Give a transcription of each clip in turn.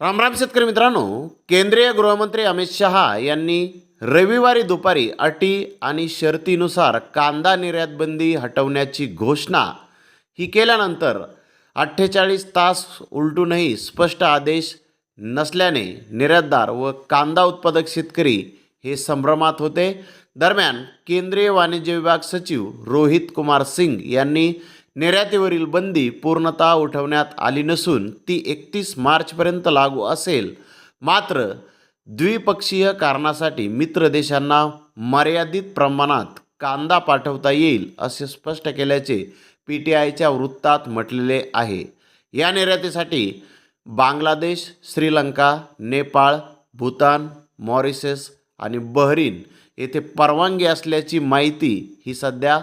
रामराम शेतकरी मित्रांनो केंद्रीय गृहमंत्री अमित शहा यांनी रविवारी दुपारी अटी आणि शर्तीनुसार कांदा निर्यात बंदी हटवण्याची घोषणा ही केल्यानंतर अठ्ठेचाळीस तास उलटूनही स्पष्ट आदेश नसल्याने निर्यातदार व कांदा उत्पादक शेतकरी हे संभ्रमात होते. दरम्यान केंद्रीय वाणिज्य विभाग सचिव रोहित कुमार सिंग यांनी निर्यातीवरील बंदी पूर्णतः उठवण्यात आली नसून ती एकतीस मार्चपर्यंत लागू असेल. मात्र द्विपक्षीय कारणासाठी मित्र देशांना मर्यादित प्रमाणात कांदा पाठवता येईल असे स्पष्ट केल्याचे पी टी आयच्या वृत्तात म्हटलेले आहे. या निर्यातीसाठी बांगलादेश श्रीलंका नेपाळ भूतान मॉरिशस आणि बहरीन येथे परवानगी असल्याची माहिती ही सध्या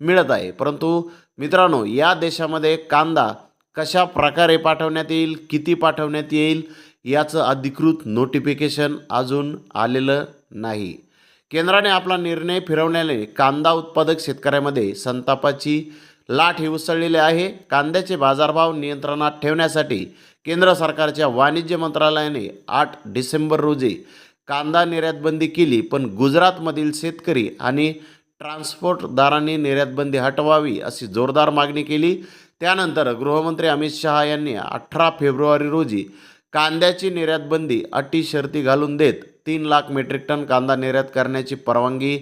मिळत आहे. परंतु मित्रांनो या देशामध्ये कांदा कशा प्रकारे पाठवण्यात येईल किती पाठवण्यात येईल याचं अधिकृत नोटिफिकेशन अजून आलेलं नाही. केंद्राने आपला निर्णय फिरवण्याने कांदा उत्पादक शेतकऱ्यामध्ये संतापाची लाट ही उसळलेली आहे. कांद्याचे बाजारभाव नियंत्रणात ठेवण्यासाठी केंद्र सरकारच्या वाणिज्य मंत्रालयाने आठ डिसेंबर रोजी कांदा निर्यातबंदी केली पण गुजरातमधील शेतकरी आणि ट्रान्सपोर्टदारांनी निर्यातबंदी हटवावी अशी जोरदार मागणी केली. त्यानंतर गृहमंत्री अमित शहा यांनी अठरा फेब्रुवारी रोजी कांद्याची निर्यातबंदी अटी शर्ती घालून देत तीन लाख मेट्रिक टन कांदा निर्यात करण्याची परवानगी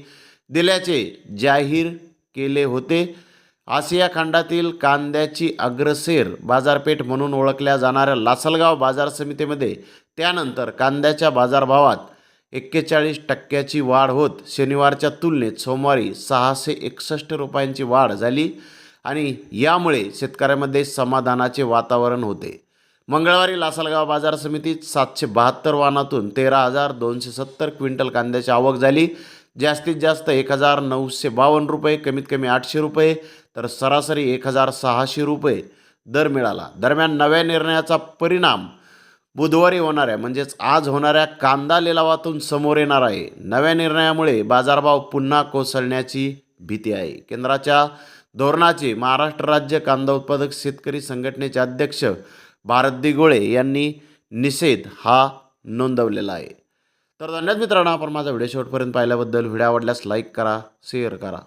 दिल्याचे जाहीर केले होते. आशिया खंडातील कांद्याची अग्रसेर बाजारपेठ म्हणून ओळखल्या जाणाऱ्या लासलगाव बाजार समितीमध्ये त्यानंतर कांद्याच्या बाजारभावात एक्केचाळीस टक्क्याची वाढ होत. शनिवारच्या तुलनेत सोमवारी सहाशे एकसष्ट रुपयांची वाढ झाली आणि यामुळे शेतकऱ्यामध्ये समाधानाचे वातावरण होते. मंगळवारी लासलगाव बाजार समितीत सातशे बहात्तर वाहनातून तेरा हजार दोनशे सत्तर क्विंटल कांद्याची आवक झाली. जास्तीत जास्त एक हजार नऊशे बावन्न रुपये कमीत कमी आठशे रुपये तर सरासरी एक हजार सहाशे रुपये दर मिळाला. दरम्यान नव्या निर्णयाचा परिणाम बुधवारी होणाऱ्या म्हणजेच आज होणाऱ्या कांदा लिलावातून समोर येणार आहे. नव्या निर्णयामुळे बाजारभाव पुन्हा कोसळण्याची भीती आहे. केंद्राच्या धोरणाचे महाराष्ट्र राज्य कांदा उत्पादक शेतकरी संघटनेचे अध्यक्ष भारत दिगोळे यांनी निषेध हा नोंदवलेला आहे. तर धन्यवाद मित्रांनो. आपण माझा व्हिडिओ शेवटपर्यंत पाहिल्याबद्दल व्हिडिओ आवडल्यास लाईक करा शेअर करा.